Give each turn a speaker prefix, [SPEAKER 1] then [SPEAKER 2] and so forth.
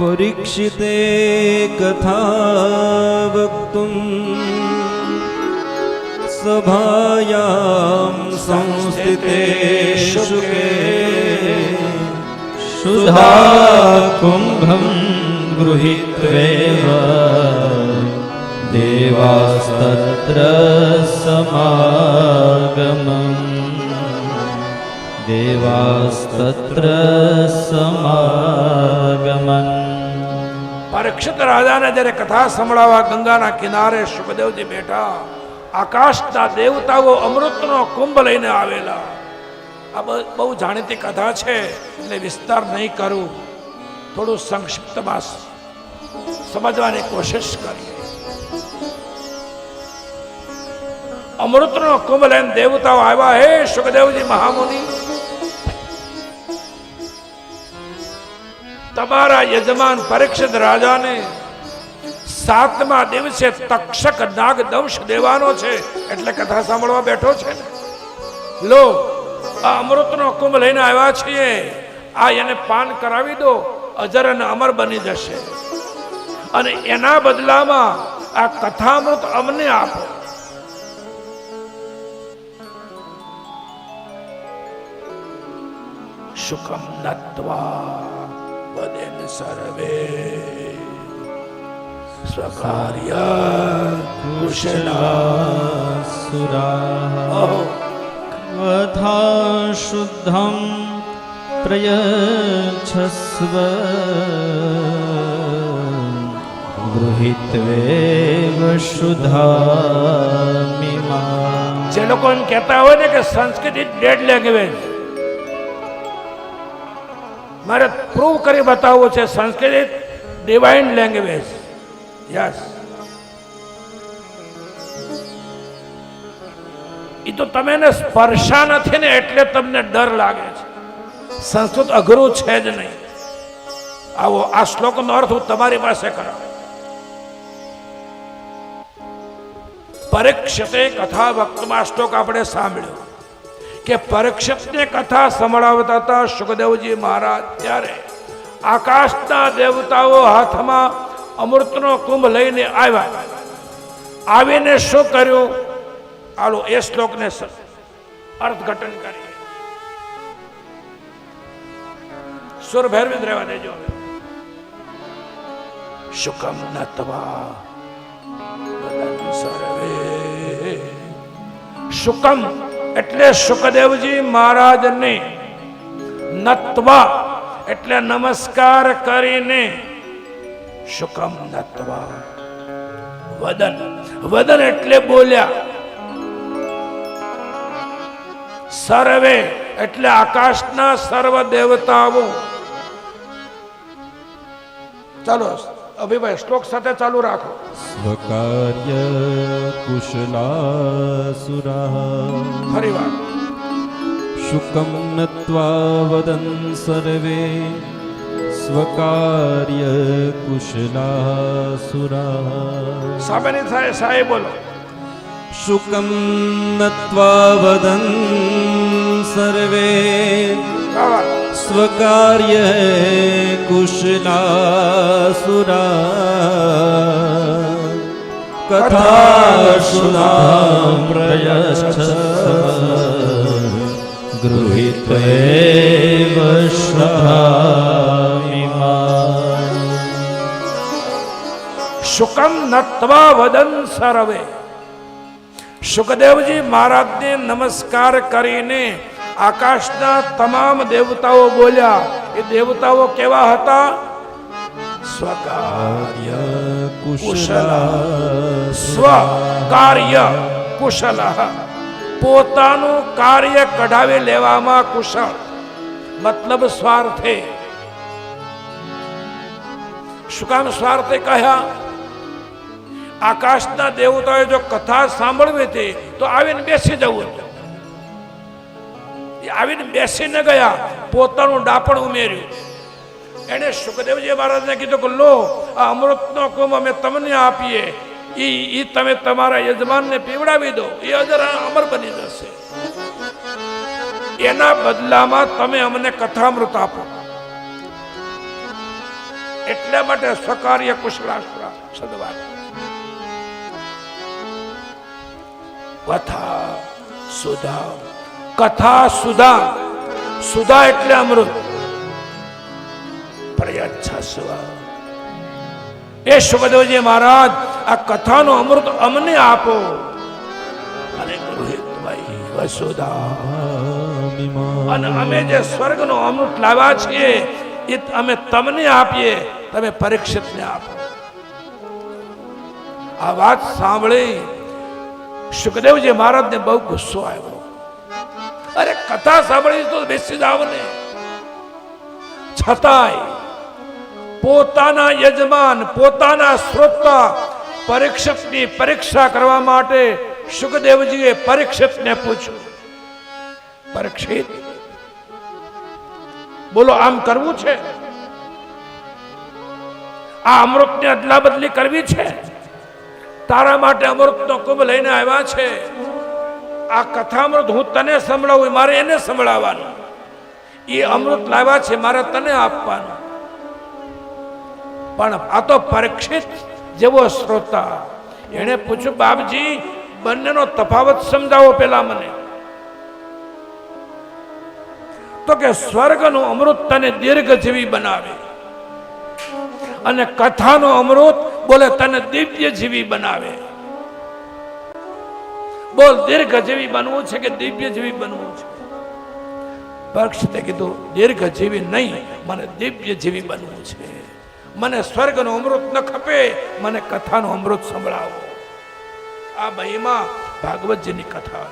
[SPEAKER 1] परीक्षिते कथा वक्तुम् सभायां संस्थिते शुके
[SPEAKER 2] सुधाकुम्भं गृहीत्वेव देवास्तत्र समागमम् देवास्तत्र समागमन्
[SPEAKER 3] પરીક્ષિત રાજાને જ્યારે કથા સંભળાવવા ગંગાના કિનારે સુખદેવજી બેઠા, આકાશના દેવતાઓ અમૃતનો કુંભ લઈને આવેલા. આ બહુ જાણીતી કથા છે એટલે વિસ્તાર નહીં કરું. થોડું સંક્ષિપ્તમાં સમજવાની કોશિશ કરીએ. અમૃતનો કુંભ લઈને દેવતાઓ આવ્યા, હે સુખદેવજી મહામુનિ તમારા યજમાન પરીક્ષિત રાજાને સાતમા દિવસે તક્ષક નાગ દંશ દેવાનો છે. એટલે કથા સાંભળવા બેઠો છે ને. લો, આ અમૃતનો કુંભ લઈને આવ્યા છીએ. આ એને પાન કરાવી દો, અજર અને અમર બની જશે. અને એના બદલામાં આ કથામૃત અમને આપો. શુકમ નત્વા. સર્વદેન સર્વે સ્વકાર્ય કુશલા સુરા
[SPEAKER 2] અથા શુદ્ધમ પ્રયચ્છસ્વ ગૃહિત્વેવ શુધામિમા
[SPEAKER 3] જે લોકો એમ કહેતા હોય ને કે સંસ્કૃતિ ડેડ લેંગ્વેજ મારે પ્રૂવ કરી બતાવવું છે સંસ્કૃત ડિવાઇન લેંગ્વેજ યસ એ તો તમે એને સ્પર્શા નથી ને એટલે તમને ડર લાગે છે. સંસ્કૃત અઘરું છે જ નહીં. આવો, આ શ્લોકનો અર્થ હું તમારી પાસે કરાવું. પરીક્ષિતે કથા વક્તમાં શ્લોક આપણે સાંભળ્યો. કે પરીક્ષિતને કથા સંભળાવતા હતા સુખદેવજી મહારાજ, ત્યારે આકાશના દેવતાઓ હાથમાં અમૃતનો કુંભ લઈને આવ્યા. આવીને શું કર્યું? આલો એ શ્લોકને અર્થઘટન કરી સુર ભેરવિંદ રહેવા દેજો. શુકમ નત્વા વદન સર્વે. શુકમ એટલે સુખદેવજી મહારાજને નત્વા એટલે નમસ્કાર કરીને શુકમ નત્વા. વદન વદન એટલે બોલ્યા. સર્વે એટલે આકાશના સર્વ દેવતાઓ. ચાલો અભિભાઈ શ્લોક સાથે ચાલુ રાખો.
[SPEAKER 1] સ્વકાર્ય કુશલા કુશલાસુરા
[SPEAKER 3] ફરી વાર.
[SPEAKER 1] શુકમ નત્વા વદન સર્વે સ્વકાર્ય કુશલાસુરા
[SPEAKER 3] સામેની થાય સાહેબ બોલો.
[SPEAKER 1] શુકમ નત્વા વદન
[SPEAKER 3] સર્વે સ્વકાર્ય
[SPEAKER 1] કુશના સુરા. કથા કથાશુના
[SPEAKER 2] પ્રયશ ગૃહિત
[SPEAKER 3] શુકમ નત્વા વદન સરવે. સુખદેવજી મહારાજને નમસ્કાર કરીને આકાશના તમામ દેવતાઓ બોલ્યા એ દેવતાઓ કેવા હતા? સ્વકાર્ય કુશલ સ્વકાર્ય. કુશલ. પોતાનું કાર્ય કઢાવી લેવામાં કુશળ. મતલબ સ્વાર્થે. શું કામ સ્વાર્થે કહ્યા? આકાશના દેવતાએ જો કથા સાંભળવી હતી તો આવીને બેસી જવું હતું. આવીને બેસી ન ગયા, પોતાનું ડાપણ ઉમેર્યું. એને સુખદેવજી મહારાજને કીધું કે, લો, આ અમૃતનો કુંભ અમે તમને આપીએ. એ એ તમે તમારા યજમાનને પીવડાવી દો. એ અજર અમર બની જશે. એના બદલામાં તમે અમને કથામૃત આપો. એટલા માટે સ્વકાર્ય કુશળાશ્રા સદવાદ કથા સુધા કથા સુધા. સુધા એટલે અમૃત. એ સુખદેવજી મહારાજ, આ કથાનો અમૃત અમને આપો. અને અમે જે સ્વર્ગનો અમૃત લાવ્યા છીએ, એ અમે તમને આપીએ, તમે પરીક્ષિતને આપો. આ વાત સાંભળી સુખદેવજી મહારાજને બહુ ગુસ્સો આવ્યો. અરે કથા સાંભળી તો બેસી જાવ ને. છતાંય પોતાના યજમાન, પોતાના શ્રોતા પરીક્ષકની પરીક્ષા કરવા માટે સુખદેવજીએ પરીક્ષિતને પૂછ્યું, પરીક્ષિત, બોલો આમ કરવું છે? આ અમૃતની અદલા બદલી કરવી છે? તારા માટે અમૃતનો કુંભ લઈને આવ્યા છે? આ કથામૃત હું તને સંભળાવું મારે એને સંભળાવવાનું. એ અમૃત લાવ્યા છે, મારે તને આપવાનું. પણ આ તો પરીક્ષિત જેવો શ્રોતા. એણે પૂછ્યું, બાપજી, બંનેનો તફાવત સમજાવો પેલા મને. તો કે, સ્વર્ગનું અમૃત તને દીર્ઘજીવી બનાવે. અને કથાનો અમૃત બોલે, તને દિવ્ય જીવી બનાવે. બોલ દીર્ઘજીવી બનવું છે કે દિવ્ય જેવી બનવું છે? પક્ષતે કીધું દીર્ઘજીવી નહીં, મને દિવ્ય જેવી બનવું છે. મને સ્વર્ગનો અમૃત ન ખપે, મને કથાનો અમૃત સંભળાવો. આ બહીમાં ભાગવતજીની કથા.